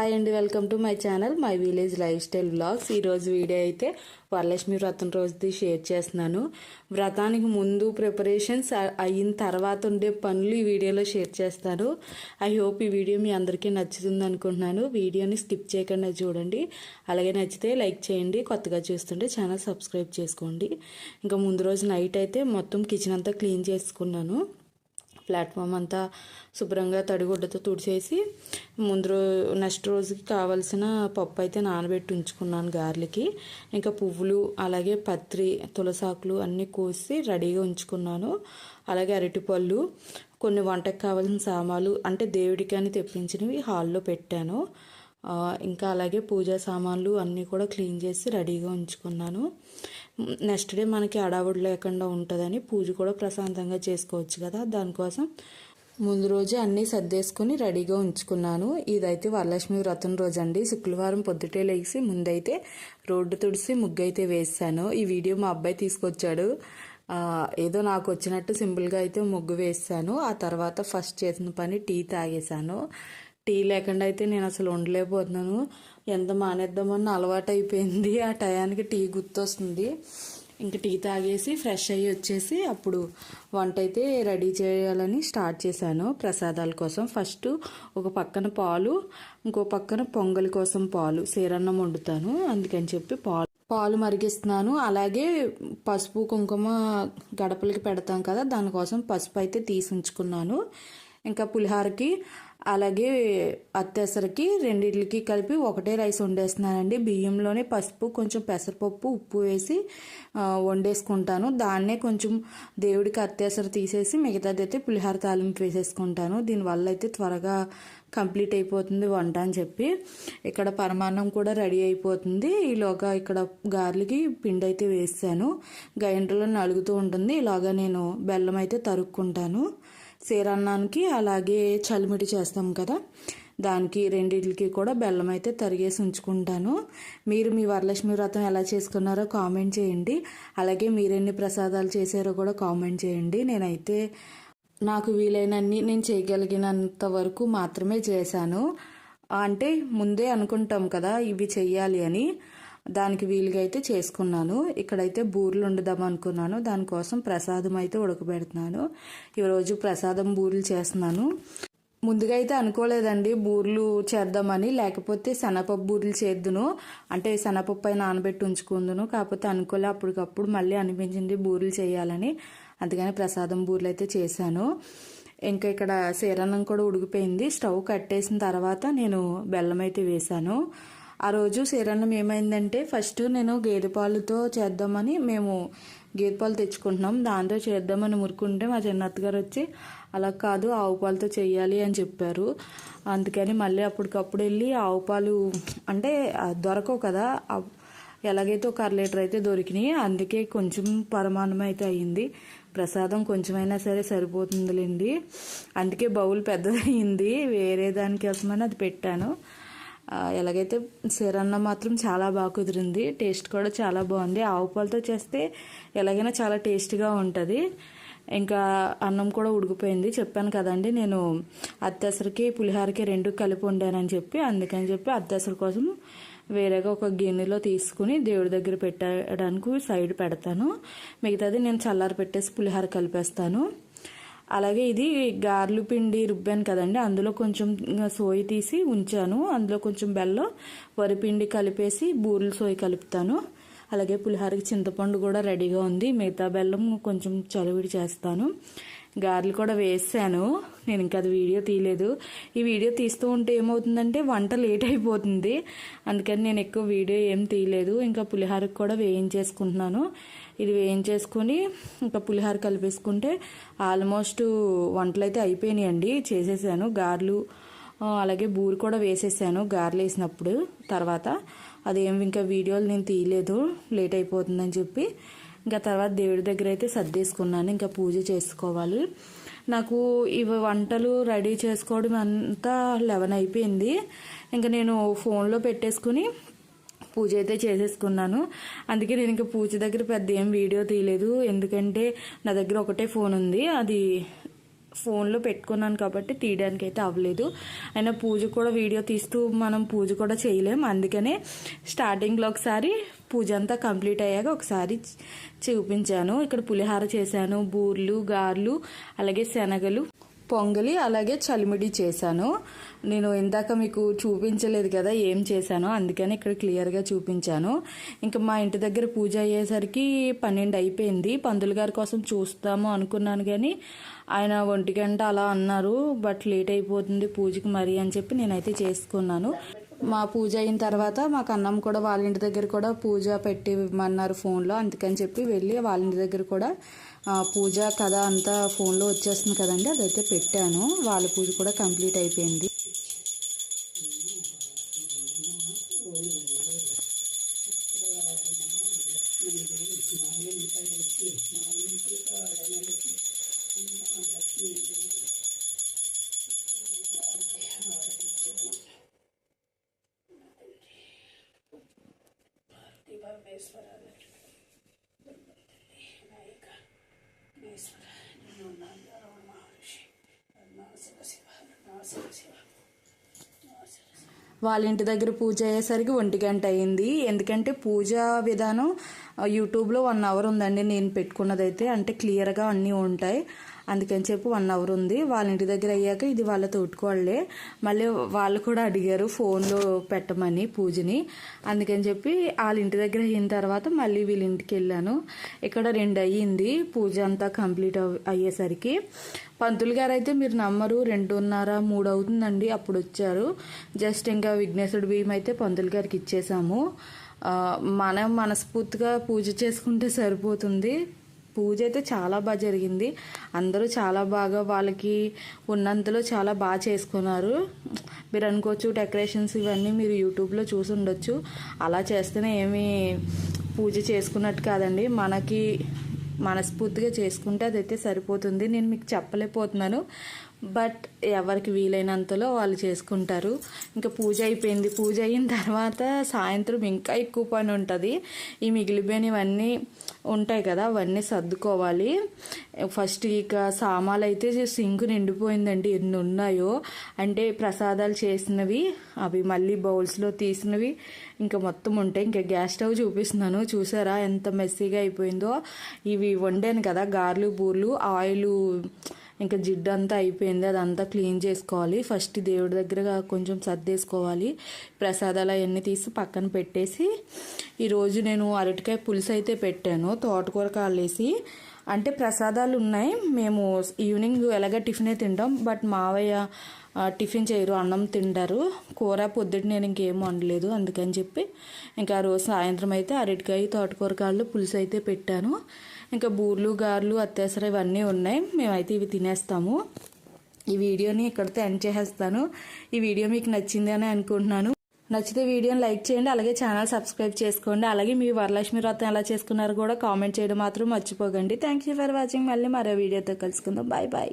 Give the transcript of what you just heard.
Hi అండి welcome to my channel my village lifestyle blogs. ఈరోజు video అయితే వరలక్ష్మి వ్రతం రోజుది షేర్ చేస్తున్నాను. వ్రతానికి ముందు ప్రిపరేషన్స్ అయిన తర్వాత ఉండే పనులు ఈ వీడియోలో షేర్ చేస్తాను. ఐ హోప్ ఈ వీడియో మీ అందరికీ నచ్చుతుంది అనుకుంటున్నాను. వీడియోని స్కిప్ చేయకుండా చూడండి. అలాగే నచ్చితే లైక్ చేయండి కొత్తగా చూస్తుంటే ఛానల్ సబ్స్క్రైబ్ చేసుకోండి. ఇంకా ముందు రోజు నైట్ అయితే మొత్తం కిచెన్ అంతా క్లీన్ చేసుకున్నాను. ప్లాట్ఫామ్ అంతా శుభ్రంగా తడిగుడ్డతో తుడిచేసి ముందు రోజు నెక్స్ట్ రోజుకి కావాల్సిన పప్పు అయితే నానబెట్టి ఉంచుకున్నాను గార్లకి ఇంకా పువ్వులు అలాగే పత్రి తులసాకులు అన్నీ కోసి రెడీగా ఉంచుకున్నాను. అలాగే అరటిపళ్ళు కొన్ని వంటకు కావాల్సిన సామాలు అంటే దేవుడికి అని తెప్పించినవి హాల్లో పెట్టాను. ఇంకా అలాగే పూజా సామాన్లు అన్నీ కూడా క్లీన్ చేసి రెడీగా ఉంచుకున్నాను. నెక్స్ట్ డే మనకి అడావుడు లేకుండా ఉంటుందని పూజ కూడా ప్రశాంతంగా చేసుకోవచ్చు కదా. దానికోసం ముందు రోజే అన్నీ సర్దేసుకుని రెడీగా ఉంచుకున్నాను. ఇదైతే వరలక్ష్మి వ్రతం రోజు అండి శుక్రవారం పొద్దుటే లేచి ముందైతే రోడ్డు తుడిసి ముగ్గు అయితే వేసాను ఈ వీడియో మా అబ్బాయి తీసుకొచ్చాడు. ఏదో నాకు వచ్చినట్టు సింపుల్గా అయితే ముగ్గు వేసాను ఆ తర్వాత ఫస్ట్ చేసిన పని టీ తాగేశాను. టీ లేకుండా అయితే నేను అసలు ఉండలేకపోతున్నాను. ఎంత మానేద్దామన్న అలవాటు అయిపోయింది. ఆ టయానికి టీ గుర్తొస్తుంది. ఇంక టీ తాగేసి ఫ్రెష్ అయ్యి వచ్చేసి అప్పుడు వంట అయితే రెడీ చేయాలని స్టార్ట్ చేశాను. ప్రసాదాల కోసం ఫస్ట్ ఒక పక్కన పాలు ఇంకో పక్కన పొంగల్ కోసం పాలు. సేరన్నం వండుతాను. అందుకని చెప్పి పాలు పాలు మరిగిస్తున్నాను. అలాగే పసుపు కుంకుమ గడపలకి పెడతాం కదా దానికోసం పసుపు అయితే తీసి ఉంచుకున్నాను. ఇంకా పులిహారకి అలాగే అత్తేసరికి రెండింటికి కలిపి ఒకటే రైస్ వండేస్తున్నానండి. బియ్యంలోనే పసుపు కొంచెం పెసరపప్పు ఉప్పు వేసి వండేసుకుంటాను. దాన్నే కొంచెం దేవుడికి అత్యవసర తీసేసి మిగతాది అయితే పులిహార తాలింపు వేసేసుకుంటాను. దీనివల్ల అయితే త్వరగా కంప్లీట్ అయిపోతుంది వంట అని చెప్పి. ఇక్కడ పరమాన్నం కూడా రెడీ అయిపోతుంది. ఈలోగా ఇక్కడ గార్లకి పిండి అయితే వేసాను. గ్రైండర్లో నలుగుతూ ఉంటుంది. ఇలాగా నేను బెల్లం అయితే తరుక్కుంటాను. సీరన్నానికి అలాగే చలిమిడి చేస్తాం కదా. దానికి రెండింటికి కూడా బెల్లం అయితే తరిగేసి ఉంచుకుంటాను. మీరు మీ వరలక్ష్మి వ్రతం ఎలా చేసుకున్నారో కామెంట్ చేయండి. అలాగే మీరెన్ని ప్రసాదాలు చేశారో కూడా కామెంట్ చేయండి. నేనైతే నాకు వీలైనన్ని నేను చేయగలిగినంత వరకు మాత్రమే చేశాను. అంటే ముందే అనుకుంటాం కదా ఇవి చెయ్యాలి అని. దానికి వీలుగా అయితే చేసుకున్నాను. ఇక్కడైతే బూరెలు వండుదాం అనుకున్నాను. దానికోసం ప్రసాదం అయితే ఉడకబెడుతున్నాను. ఈరోజు ప్రసాదం బూరెలు చేస్తున్నాను. ముందుగా అయితే అనుకోలేదండి బూరెలు చేద్దామని. లేకపోతే శనగపప్పు బూరెలు చేద్దును. అంటే శనగపప్పు పైన నానబెట్టి ఉంచుకుందును. కాకపోతే అనుకోలే అప్పటికప్పుడు మళ్ళీ అనిపించింది బూరెలు చేయాలని. అందుకని ప్రసాదం బూరెలు అయితే చేశాను. ఇంకా ఇక్కడ శీరన్నం కూడా ఉడికిపోయింది. స్టవ్ కట్టేసిన తర్వాత నేను బెల్లం అయితే వేశాను. ఆ రోజు శీరన్నం ఏమైందంటే ఫస్ట్ నేను గేదె పాలుతో చేద్దామని మేము గేదె పాలు తెచ్చుకుంటున్నాం. దాంతో చేద్దామని మురుకుంటే మా చిన్నత్తగారు వచ్చి అలా కాదు ఆవు పాలతో చేయాలి అని చెప్పారు. అందుకని మళ్ళీ అప్పటికప్పుడు వెళ్ళి ఆవు పాలు అంటే దొరకవు కదా ఎలాగైతే ఒక అర లీటర్ అయితే దొరికినాయి అందుకే కొంచెం పరమాణం అయితే అయ్యింది. ప్రసాదం కొంచెమైనా సరే సరిపోతుందిలేండి. అందుకే బౌల్ పెద్దదయ్యింది. వేరే దానికోసమని అది పెట్టాను. ఎలాగైతే సిరన్నం మాత్రం చాలా బాగా కుదిరింది. టేస్ట్ కూడా చాలా బాగుంది. ఆవు పాలతో చేస్తే ఎలాగైనా చాలా టేస్ట్గా ఉంటుంది. ఇంకా అన్నం కూడా ఉడికిపోయింది. చెప్పాను కదండి నేను అత్యసరికి పులిహారకి రెండు కలిపి వండానని చెప్పి అందుకని చెప్పి అత్తెసరి కోసం వేరేగా ఒక గిన్నెలో తీసుకుని దేవుడి దగ్గర పెట్టడానికి సైడ్ పెడతాను. మిగతాది నేను చల్లారి పెట్టేసి పులిహార కలిపేస్తాను. అలాగే ఇది గార్లు పిండి రుబ్బాను కదండి. అందులో కొంచెం సోయి తీసి ఉంచాను. అందులో కొంచెం బెల్లం వరిపిండి కలిపేసి బూరెలు సోయి కలుపుతాను. అలాగే పులిహోరకి చింతపండు కూడా రెడీగా ఉంది. మిగతా బెల్లం కొంచెం చలివిడి చేస్తాను. గారెలు కూడా వేసాను. నేను ఇంకా అది వీడియో తీయలేదు. ఈ వీడియో తీస్తూ ఉంటే ఏమవుతుందంటే వంట లేట్ అయిపోతుంది. అందుకని నేను ఎక్కువ వీడియో ఏం తీయలేదు. ఇంకా పులిహోరకు కూడా వేయించేసుకుంటున్నాను. ఇది వేయించేసుకొని ఇంకా పులిహోర కలిపేసుకుంటే ఆల్మోస్ట్ వంటలు అయితే అయిపోయినాయండి. చేసేసాను. గారెలు అలాగే బూరు కూడా వేసేసాను గారెలు వేసినప్పుడు. తర్వాత అదేం ఇంకా వీడియోలు నేను తీయలేదు. లేట్ అయిపోతుందని చెప్పి ఇంకా తర్వాత దేవుడి దగ్గర అయితే సర్దేసుకున్నాను. ఇంకా పూజ చేసుకోవాలి. నాకు ఇవి వంటలు రెడీ చేసుకోవడం అంతా లెవెన్ అయిపోయింది. ఇంకా నేను ఫోన్లో పెట్టేసుకుని పూజ అయితే చేసేసుకున్నాను. అందుకే నేను ఇంకా పూజ దగ్గర పెద్ద ఏం వీడియో తీయలేదు. ఎందుకంటే నా దగ్గర ఒకటే ఫోన్ ఉంది. అది ఫోన్లో పెట్టుకున్నాను కాబట్టి తీయడానికి అయితే అవ్వలేదు. అయినా పూజ కూడా వీడియో తీస్తూ మనం పూజ కూడా చేయలేం. అందుకనే స్టార్టింగ్లో ఒకసారి పూజ అంతా కంప్లీట్ అయ్యాక ఒకసారి చూపించాను. ఇక్కడ పులిహార చేశాను. బూర్లు గార్లు అలాగే శనగలు. పొంగలి అలాగే చలిమిడి చేశాను. నేను ఇందాక మీకు చూపించలేదు కదా ఏం చేశానో అందుకని ఇక్కడ క్లియర్గా చూపించాను. ఇంకా మా ఇంటి దగ్గర పూజ అయ్యేసరికి పన్నెండు అయిపోయింది. పందులు గారి కోసం చూస్తాము అనుకున్నాను కానీ ఆయన ఒంటి గంట అలా అన్నారు. బట్ లేట్ అయిపోతుంది పూజకి మరి అని చెప్పి నేనైతే చేసుకున్నాను. మా పూజ అయిన తర్వాత మాకు అన్నం కూడా వాళ్ళ ఇంటి దగ్గర కూడా పూజ పెట్టి ఇవ్వమన్నారు ఫోన్లో. అందుకని చెప్పి వెళ్ళి వాళ్ళ ఇంటి దగ్గర కూడా పూజ కథ అంతా ఫోన్లో వచ్చేస్తుంది కదండి. అదైతే పెట్టాను. వాళ్ళ పూజ కూడా కంప్లీట్ అయిపోయింది. వాళ్ళ ఇంటి దగ్గర పూజ అయ్యేసరికి ఒంటి గంట అయింది. ఎందుకంటే పూజా విధానం యూట్యూబ్లో వన్ అవర్ ఉందండి నేను పెట్టుకున్నదైతే. అంటే క్లియర్గా అన్నీ ఉంటాయి. అందుకని చెప్పి వన్ అవర్ ఉంది. వాళ్ళ ఇంటి దగ్గర అయ్యాక ఇది వాళ్ళ తోటికోళ్ళే. మళ్ళీ వాళ్ళు కూడా అడిగారు ఫోన్లో పెట్టమని పూజని. అందుకని చెప్పి వాళ్ళ ఇంటి దగ్గర అయిన తర్వాత మళ్ళీ వీళ్ళ ఇంటికి వెళ్ళాను. ఇక్కడ రెండు అయ్యింది. పూజ అంతా కంప్లీట్ అవ్- అయ్యేసరికి. పంతులు గారు అయితే మీరు నమ్మరు రెండున్నర మూడు అవుతుందండి అప్పుడు వచ్చారు. జస్ట్ ఇంకా విఘ్నేశ్వరుడు బియ్యం అయితే పంతులు గారికి ఇచ్చేసాము. మనం మనస్ఫూర్తిగా పూజ చేసుకుంటే సరిపోతుంది. పూజ అయితే చాలా బాగా జరిగింది. అందరూ చాలా బాగా వాళ్ళకి ఉన్నంతలో చాలా బాగా చేసుకున్నారు. మీరు అనుకోవచ్చు డెకరేషన్స్ ఇవన్నీ మీరు యూట్యూబ్లో చూసి ఉండొచ్చు. అలా చేస్తేనే ఏమీ పూజ చేసుకున్నట్టు కాదండి. మనకి మనస్ఫూర్తిగా చేసుకుంటే అదైతే సరిపోతుంది. నేను మీకు చెప్పలేకపోతున్నాను. బట్ ఎవరికి వీలైనంతలో వాళ్ళు చేసుకుంటారు. ఇంకా పూజ అయిపోయింది. పూజ అయిన తర్వాత సాయంత్రం ఇంకా ఎక్కువ పని ఉంటుంది. ఈ మిగిలిపోయినవన్నీ ఉంటాయి కదా అవన్నీ సర్దుకోవాలి. ఫస్ట్ ఇక సామాలు అయితే సింక్ నిండిపోయిందండి. ఎన్ని ఉన్నాయో. అంటే ప్రసాదాలు చేసినవి అవి మళ్ళీ బౌల్స్లో తీసినవి ఇంకా మొత్తం ఉంటాయి. ఇంకా గ్యాస్ స్టవ్ చూపిస్తున్నాను. చూసారా ఎంత మెస్సీగా అయిపోయిందో. ఇవి వండాను కదా గార్లు బూర్లు ఆయిల్ ఇంకా జిడ్డు అంతా అయిపోయింది అదంతా క్లీన్ చేసుకోవాలి. ఫస్ట్ దేవుడి దగ్గర కొంచెం సర్దేసుకోవాలి. ప్రసాదాలు అవన్నీ తీసి పక్కన పెట్టేసి ఈరోజు నేను అరటికాయ పులుసు అయితే పెట్టాను తోటకూర కాళ్ళేసి. అంటే ప్రసాదాలు ఉన్నాయి మేము ఈవినింగ్ ఎలాగ టిఫినే తింటాం బట్ మావయ్య టిఫిన్ చేయరు అన్నం తింటారు. కూర పొద్దుట నేను ఇంకేం వండలేదు అందుకని చెప్పి. ఇంకా ఆ రోజు సాయంత్రం అయితే అరటికాయ తోటకూర కాళ్ళు పులుసు అయితే పెట్టాను. ఇంకా బూర్లు గార్లు అత్యవసర ఇవన్నీ ఉన్నాయి. మేమైతే ఇవి తినేస్తాము. ఈ వీడియోని ఇక్కడితో ఎండ్ చేసేస్తాను. ఈ వీడియో మీకు నచ్చింది అని అనుకుంటున్నాను. నచ్చితే వీడియోని లైక్ చేయండి అలాగే ఛానల్ సబ్స్క్రైబ్ చేసుకోండి. అలాగే మీ వరలక్ష్మి వ్రతం ఎలా చేసుకున్నారో కూడా కామెంట్ చేయడం మాత్రం మర్చిపోకండి. థ్యాంక్ యూ ఫర్ వాచింగ్ మళ్ళీ మరో వీడియోతో కలుసుకుందాం. Bye bye